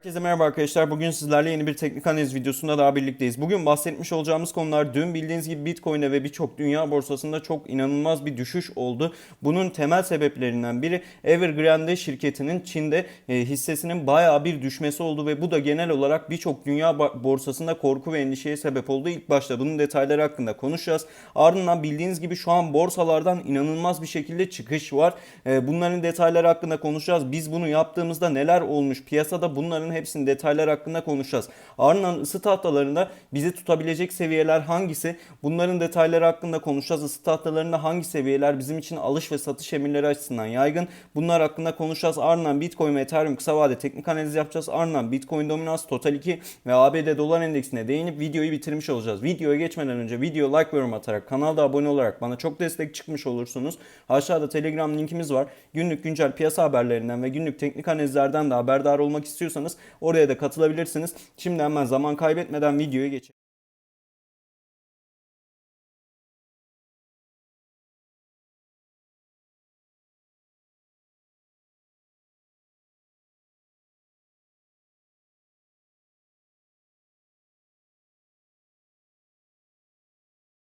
Herkese merhaba arkadaşlar. Bugün sizlerle yeni bir teknik analiz videosunda daha birlikteyiz. Bugün bahsetmiş olacağımız konular dün bildiğiniz gibi Bitcoin'e ve birçok dünya borsasında çok inanılmaz bir düşüş oldu. Bunun temel sebeplerinden biri Evergrande şirketinin Çin'de e, hissesinin bayağı bir düşmesi oldu ve bu da genel olarak birçok dünya borsasında korku ve endişeye sebep oldu. İlk başta bunun detayları hakkında konuşacağız. Ardından bildiğiniz gibi şu an borsalardan inanılmaz bir şekilde çıkış var. E, Bunların detayları hakkında konuşacağız. Biz bunu yaptığımızda neler olmuş piyasada bunların hepsinin detaylar hakkında konuşacağız. Ardından ısı tahtalarında bizi tutabilecek seviyeler hangisi? Bunların detayları hakkında konuşacağız. Isı tahtalarında hangi seviyeler bizim için alış ve satış emirleri açısından yaygın? Bunlar hakkında konuşacağız. Ardından Bitcoin ve Ethereum kısa vade teknik analiz yapacağız. Ardından Bitcoin dominans, Total 2 ve ABD dolar endeksine değinip videoyu bitirmiş olacağız. Videoya geçmeden önce video like ve yorum atarak kanalda abone olarak bana çok destek çıkmış olursunuz. Aşağıda Telegram linkimiz var. Günlük güncel piyasa haberlerinden ve günlük teknik analizlerden de haberdar olmak istiyorsanız oraya da katılabilirsiniz. Şimdi hemen zaman kaybetmeden videoya geçelim.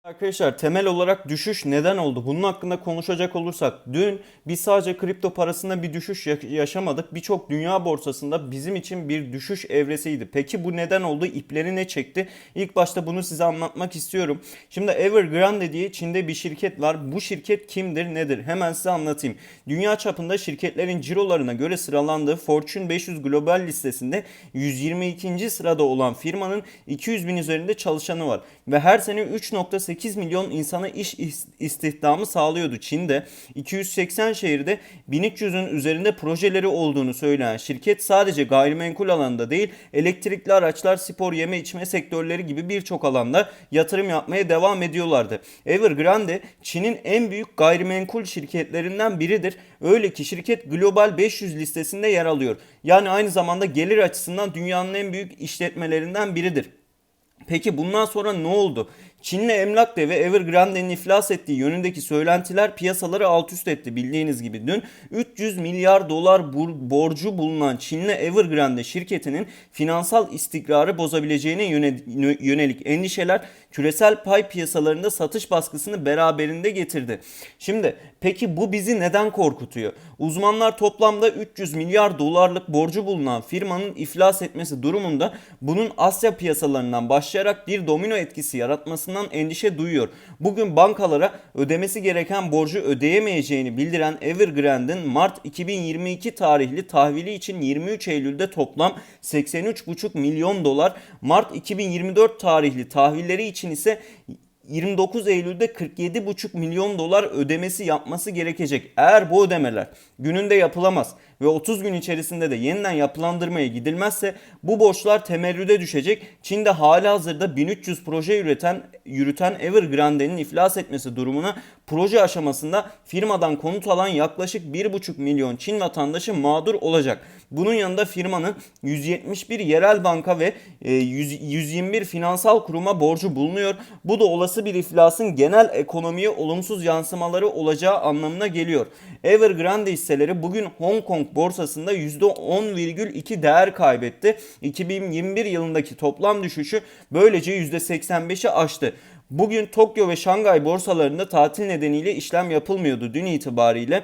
Arkadaşlar temel olarak düşüş neden oldu? Bunun hakkında konuşacak olursak dün biz sadece kripto parasında bir düşüş ya- yaşamadık. Birçok dünya borsasında bizim için bir düşüş evresiydi. Peki bu neden oldu? İpleri ne çekti? İlk başta bunu size anlatmak istiyorum. Şimdi Evergrande diye Çin'de bir şirket var. Bu şirket kimdir, nedir? Hemen size anlatayım. Dünya çapında şirketlerin cirolarına göre sıralandığı Fortune 500 global listesinde 122. sırada olan firmanın 200 bin üzerinde çalışanı var. Ve her sene 3.8 milyon insana iş is- istihdamı sağlıyordu Çin'de. 280 şehirde 1300'ün üzerinde projeleri olduğunu söyleyen şirket sadece gayrimenkul alanında değil elektrikli araçlar, spor, yeme içme sektörleri gibi birçok alanda yatırım yapmaya devam ediyorlardı. Evergrande Çin'in en büyük gayrimenkul şirketlerinden biridir. Öyle ki şirket Global 500 listesinde yer alıyor. Yani aynı zamanda gelir açısından dünyanın en büyük işletmelerinden biridir. Peki bundan sonra ne oldu? Çinli emlak devi Evergrande'nin iflas ettiği yönündeki söylentiler piyasaları alt üst etti bildiğiniz gibi. Dün 300 milyar dolar borcu bulunan Çinli Evergrande şirketinin finansal istikrarı bozabileceğine yöne- yönelik endişeler küresel pay piyasalarında satış baskısını beraberinde getirdi. Şimdi peki bu bizi neden korkutuyor? Uzmanlar toplamda 300 milyar dolarlık borcu bulunan firmanın iflas etmesi durumunda bunun Asya piyasalarından başlayarak bir domino etkisi yaratmasından endişe duyuyor. Bugün bankalara ödemesi gereken borcu ödeyemeyeceğini bildiren Evergrande'in Mart 2022 tarihli tahvili için 23 Eylül'de toplam 83,5 milyon dolar, Mart 2024 tarihli tahvilleri için ise 29 Eylül'de 47,5 milyon dolar ödemesi yapması gerekecek. Eğer bu ödemeler gününde yapılamaz ve 30 gün içerisinde de yeniden yapılandırmaya gidilmezse bu borçlar temerrüde düşecek. Çin'de hali hazırda 1300 proje üreten, yürüten Evergrande'nin iflas etmesi durumuna proje aşamasında firmadan konut alan yaklaşık 1,5 milyon Çin vatandaşı mağdur olacak. Bunun yanında firmanın 171 yerel banka ve e, 100 121 finansal kuruma borcu bulunuyor. Bu da olası bir iflasın genel ekonomiye olumsuz yansımaları olacağı anlamına geliyor. Evergrande hisseleri bugün Hong Kong borsasında %10,2 değer kaybetti. 2021 yılındaki toplam düşüşü böylece %85'i aştı. Bugün Tokyo ve Şangay borsalarında tatil nedeniyle işlem yapılmıyordu dün itibariyle.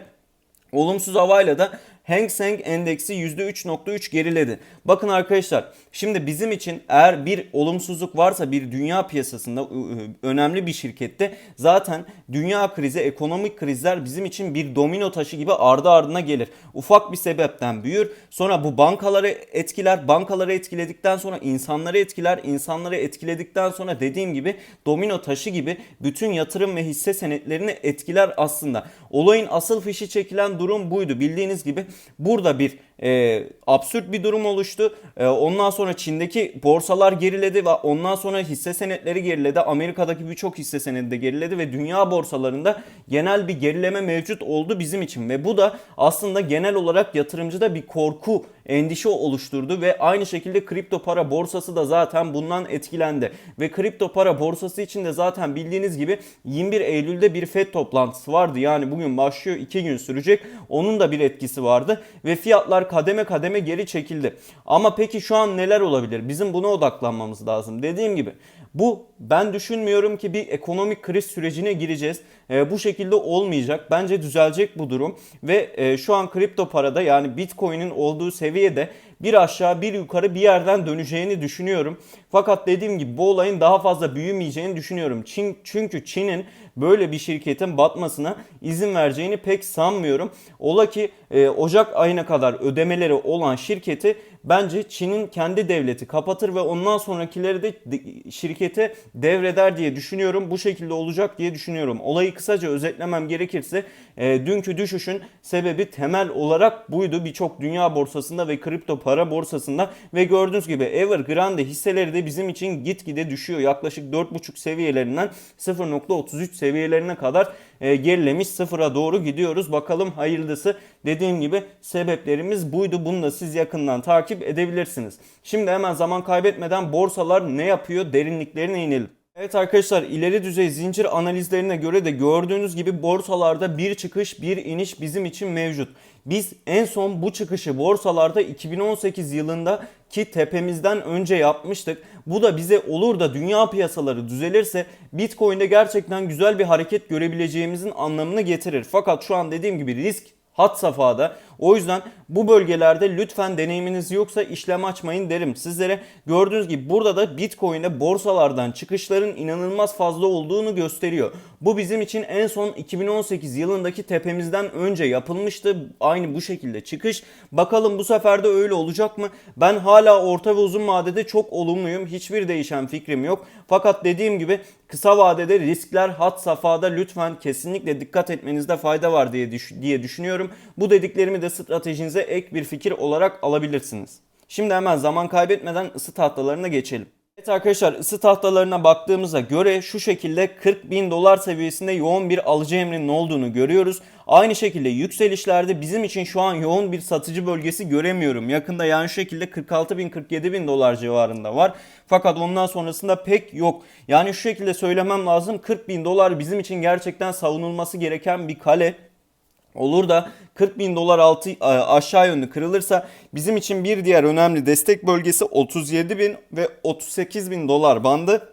Olumsuz havayla da Hang Seng endeksi %3.3 geriledi. Bakın arkadaşlar şimdi bizim için eğer bir olumsuzluk varsa bir dünya piyasasında ı, ı, önemli bir şirkette zaten dünya krizi, ekonomik krizler bizim için bir domino taşı gibi ardı ardına gelir. Ufak bir sebepten büyür. Sonra bu bankaları etkiler. Bankaları etkiledikten sonra insanları etkiler. insanları etkiledikten sonra dediğim gibi domino taşı gibi bütün yatırım ve hisse senetlerini etkiler aslında. Olayın asıl fişi çekilen durum buydu. Bildiğiniz gibi burada bir e, absürt bir durum oluştu. E, ondan sonra Çin'deki borsalar geriledi ve ondan sonra hisse senetleri geriledi. Amerika'daki birçok hisse senedi de geriledi ve dünya borsalarında genel bir gerileme mevcut oldu bizim için ve bu da aslında genel olarak yatırımcıda bir korku endişe oluşturdu ve aynı şekilde kripto para borsası da zaten bundan etkilendi. Ve kripto para borsası için de zaten bildiğiniz gibi 21 Eylül'de bir FED toplantısı vardı. Yani bugün başlıyor 2 gün sürecek. Onun da bir etkisi vardı ve fiyatlar kademe kademe geri çekildi. Ama peki şu an neler olabilir? Bizim buna odaklanmamız lazım. Dediğim gibi bu ben düşünmüyorum ki bir ekonomik kriz sürecine gireceğiz. E, bu şekilde olmayacak. Bence düzelecek bu durum ve e, şu an kripto parada yani Bitcoin'in olduğu seviyede bir aşağı bir yukarı bir yerden döneceğini düşünüyorum. Fakat dediğim gibi bu olayın daha fazla büyümeyeceğini düşünüyorum. Çin, çünkü Çin'in böyle bir şirketin batmasına izin vereceğini pek sanmıyorum. Ola ki e, Ocak ayına kadar ödemeleri olan şirketi bence Çin'in kendi devleti kapatır ve ondan sonrakileri de şirkete devreder diye düşünüyorum. Bu şekilde olacak diye düşünüyorum. Olayı kısaca özetlemem gerekirse e, dünkü düşüşün sebebi temel olarak buydu. Birçok dünya borsasında ve kripto para borsasında ve gördüğünüz gibi Evergrande hisseleri de bizim için gitgide düşüyor. Yaklaşık 4.5 seviyelerinden 0.33 seviyelerine kadar e, gerilemiş sıfıra doğru gidiyoruz. Bakalım hayırlısı. Dediğim gibi sebeplerimiz buydu. Bunu da siz yakından takip edebilirsiniz. Şimdi hemen zaman kaybetmeden borsalar ne yapıyor derinliklerine inelim. Evet arkadaşlar ileri düzey zincir analizlerine göre de gördüğünüz gibi borsalarda bir çıkış bir iniş bizim için mevcut. Biz en son bu çıkışı borsalarda 2018 yılında ki tepemizden önce yapmıştık. Bu da bize olur da dünya piyasaları düzelirse Bitcoin'de gerçekten güzel bir hareket görebileceğimizin anlamını getirir. Fakat şu an dediğim gibi risk hat safhada. O yüzden bu bölgelerde lütfen deneyiminiz yoksa işlem açmayın derim sizlere. Gördüğünüz gibi burada da Bitcoin'de borsalardan çıkışların inanılmaz fazla olduğunu gösteriyor. Bu bizim için en son 2018 yılındaki tepemizden önce yapılmıştı. Aynı bu şekilde çıkış. Bakalım bu sefer de öyle olacak mı? Ben hala orta ve uzun vadede çok olumluyum. Hiçbir değişen fikrim yok. Fakat dediğim gibi kısa vadede riskler hat safhada lütfen kesinlikle dikkat etmenizde fayda var diye, diye düşünüyorum. Bu dediklerimi de stratejinize ek bir fikir olarak alabilirsiniz. Şimdi hemen zaman kaybetmeden ısı tahtalarına geçelim. Evet arkadaşlar ısı tahtalarına baktığımızda göre şu şekilde 40 bin dolar seviyesinde yoğun bir alıcı emrinin olduğunu görüyoruz. Aynı şekilde yükselişlerde bizim için şu an yoğun bir satıcı bölgesi göremiyorum. Yakında yani şu şekilde 46 bin 47 bin dolar civarında var. Fakat ondan sonrasında pek yok. Yani şu şekilde söylemem lazım 40 bin dolar bizim için gerçekten savunulması gereken bir kale. Olur da 40 bin dolar altı aşağı yönlü kırılırsa bizim için bir diğer önemli destek bölgesi 37 bin ve 38 bin dolar bandı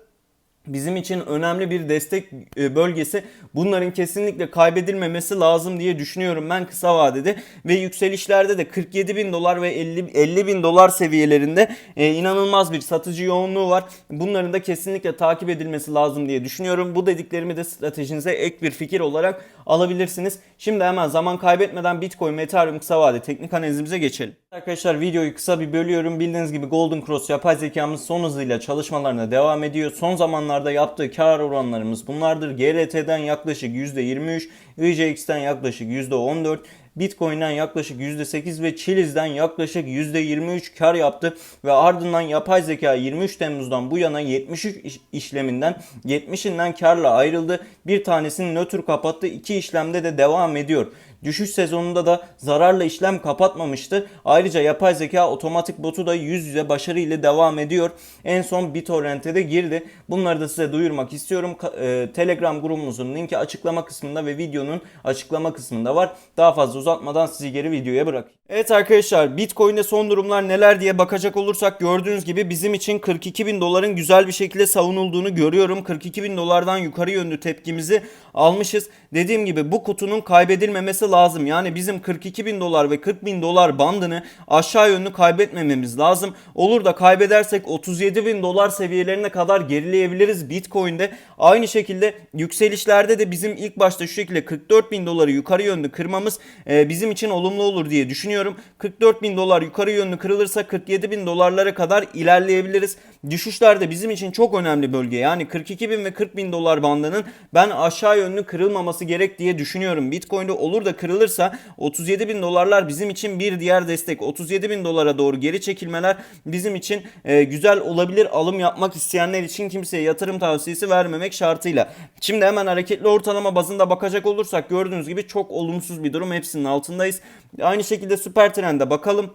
bizim için önemli bir destek e, bölgesi. Bunların kesinlikle kaybedilmemesi lazım diye düşünüyorum ben kısa vadede. Ve yükselişlerde de 47 bin dolar ve 50, 50 bin dolar seviyelerinde e, inanılmaz bir satıcı yoğunluğu var. Bunların da kesinlikle takip edilmesi lazım diye düşünüyorum. Bu dediklerimi de stratejinize ek bir fikir olarak alabilirsiniz. Şimdi hemen zaman kaybetmeden Bitcoin ve Ethereum kısa vade teknik analizimize geçelim. Arkadaşlar videoyu kısa bir bölüyorum. Bildiğiniz gibi Golden Cross yapay zekamız son hızıyla çalışmalarına devam ediyor. Son zamanlarda yaptığı kar oranlarımız bunlardır. GRT'den yaklaşık %23, IJX'ten yaklaşık %14, Bitcoin'den yaklaşık %8 ve Chiliz'den yaklaşık %23 kar yaptı ve ardından yapay zeka 23 Temmuz'dan bu yana 73 işleminden 70'inden karla ayrıldı. Bir tanesini nötr kapattı. iki işlemde de devam ediyor. Düşüş sezonunda da zararla işlem kapatmamıştı. Ayrıca yapay zeka otomatik botu da yüz yüze başarı ile devam ediyor. En son BitTorrent'e de girdi. Bunları da size duyurmak istiyorum. E, Telegram grubumuzun linki açıklama kısmında ve videonun açıklama kısmında var. Daha fazla uzatmadan sizi geri videoya bırak. Evet arkadaşlar Bitcoin'de son durumlar neler diye bakacak olursak gördüğünüz gibi bizim için 42 bin doların güzel bir şekilde savunulduğunu görüyorum. 42 bin dolardan yukarı yönlü tepkimizi almışız. Dediğim gibi bu kutunun kaybedilmemesi lazım. Yani bizim 42 bin dolar ve 40 bin dolar bandını aşağı yönlü kaybetmememiz lazım. Olur da kaybedersek 37 bin dolar seviyelerine kadar gerileyebiliriz Bitcoin'de. Aynı şekilde yükselişlerde de bizim ilk başta şu şekilde 44 bin doları yukarı yönlü kırmamız e, bizim için olumlu olur diye düşünüyorum. 44 bin dolar yukarı yönlü kırılırsa 47 bin dolarlara kadar ilerleyebiliriz. Düşüşlerde bizim için çok önemli bölge. Yani 42 bin ve 40 bin dolar bandının ben aşağı yönlü kırılmaması gerek diye düşünüyorum. Bitcoin'de olur da kırılırsa 37 bin dolarlar bizim için bir diğer destek. 37 bin dolara doğru geri çekilmeler bizim için e, güzel olabilir. Alım yapmak isteyenler için kimseye yatırım tavsiyesi vermemek şartıyla. Şimdi hemen hareketli ortalama bazında bakacak olursak gördüğünüz gibi çok olumsuz bir durum. Hepsinin altındayız. Aynı şekilde süper trende bakalım.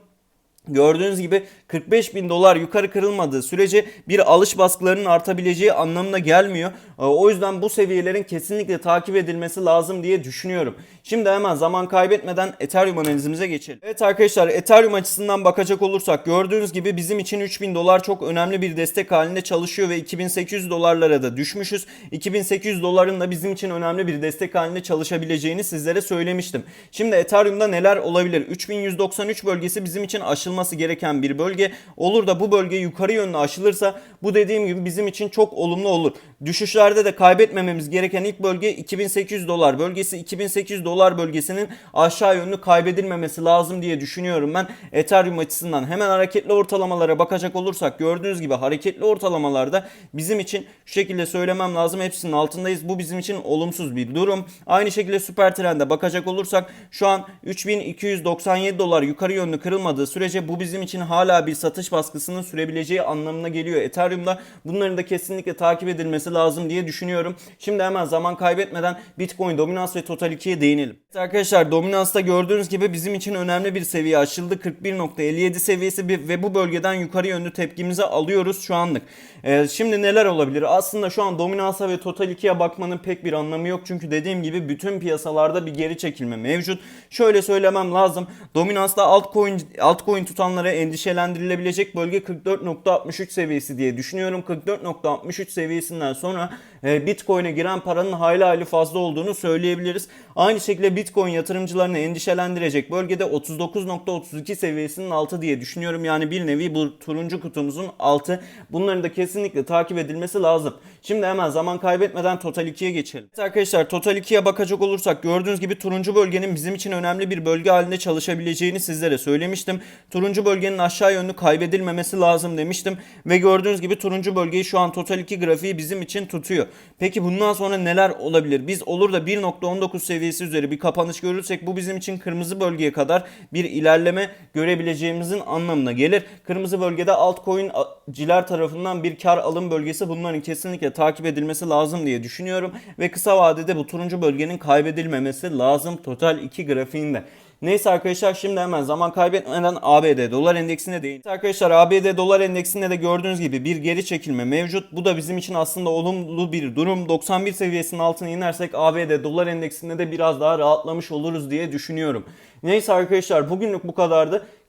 Gördüğünüz gibi 45 bin dolar yukarı kırılmadığı sürece bir alış baskılarının artabileceği anlamına gelmiyor. E, O yüzden bu seviyelerin kesinlikle takip edilmesi lazım diye düşünüyorum. Şimdi hemen zaman kaybetmeden Ethereum analizimize geçelim. Evet arkadaşlar Ethereum açısından bakacak olursak gördüğünüz gibi bizim için 3000 dolar çok önemli bir destek halinde çalışıyor ve 2800 dolarlara da düşmüşüz. 2800 doların da bizim için önemli bir destek halinde çalışabileceğini sizlere söylemiştim. Şimdi Ethereum'da neler olabilir? 3193 bölgesi bizim için aşılması gereken bir bölge. Olur da bu bölge yukarı yönlü aşılırsa bu dediğim gibi bizim için çok olumlu olur. Düşüşlerde de kaybetmememiz gereken ilk bölge 2800 dolar bölgesi. 2800 dolar bölgesinin aşağı yönlü kaybedilmemesi lazım diye düşünüyorum ben. Ethereum açısından hemen hareketli ortalamalara bakacak olursak gördüğünüz gibi hareketli ortalamalarda bizim için şu şekilde söylemem lazım hepsinin altındayız. Bu bizim için olumsuz bir durum. Aynı şekilde süper trende bakacak olursak şu an 3297 dolar yukarı yönlü kırılmadığı sürece bu bizim için hala bir satış baskısının sürebileceği anlamına geliyor. Ethereum'da bunların da kesinlikle takip edilmesi lazım diye düşünüyorum. Şimdi hemen zaman kaybetmeden Bitcoin dominans ve Total 2'ye değinelim. Evet arkadaşlar dominansta gördüğünüz gibi bizim için önemli bir seviye aşıldı. 41.57 seviyesi ve bu bölgeden yukarı yönlü tepkimizi alıyoruz şu anlık. Ee, şimdi neler olabilir? Aslında şu an dominansa ve Total 2'ye bakmanın pek bir anlamı yok. Çünkü dediğim gibi bütün piyasalarda bir geri çekilme mevcut. Şöyle söylemem lazım. Dominansta altcoin, altcoin tutanlara endişelendirilebilecek bölge 44.63 seviyesi diye düşünüyorum. 44.63 seviyesinden sonra Bitcoin'e giren paranın hayli hayli fazla olduğunu söyleyebiliriz. Aynı şekilde Bitcoin yatırımcılarını endişelendirecek bölgede 39.32 seviyesinin altı diye düşünüyorum. Yani bir nevi bu turuncu kutumuzun altı. Bunların da kesinlikle takip edilmesi lazım. Şimdi hemen zaman kaybetmeden Total 2'ye geçelim. Evet arkadaşlar Total 2'ye bakacak olursak gördüğünüz gibi turuncu bölgenin bizim için önemli bir bölge halinde çalışabileceğini sizlere söylemiştim. Turuncu bölgenin aşağı yönlü kaybedilmemesi lazım demiştim. Ve gördüğünüz gibi turuncu bölgeyi şu an Total 2 grafiği bizim için tutuyor. Peki bundan sonra neler olabilir? Biz olur da 1.19 seviyesi üzeri bir kapanış görürsek bu bizim için kırmızı bölgeye kadar bir ilerleme görebileceğimizin anlamına gelir. Kırmızı bölgede altcoin'ciler tarafından bir kar alım bölgesi bunların kesinlikle takip edilmesi lazım diye düşünüyorum. Ve kısa vadede bu turuncu bölgenin kaybedilmemesi lazım Total 2 grafiğinde. Neyse arkadaşlar şimdi hemen zaman kaybetmeden ABD dolar endeksine değin. Arkadaşlar ABD dolar endeksinde de gördüğünüz gibi bir geri çekilme mevcut. Bu da bizim için aslında olumlu bir durum. 91 seviyesinin altına inersek ABD dolar endeksinde de biraz daha rahatlamış oluruz diye düşünüyorum. Neyse arkadaşlar bugünlük bu kadardı.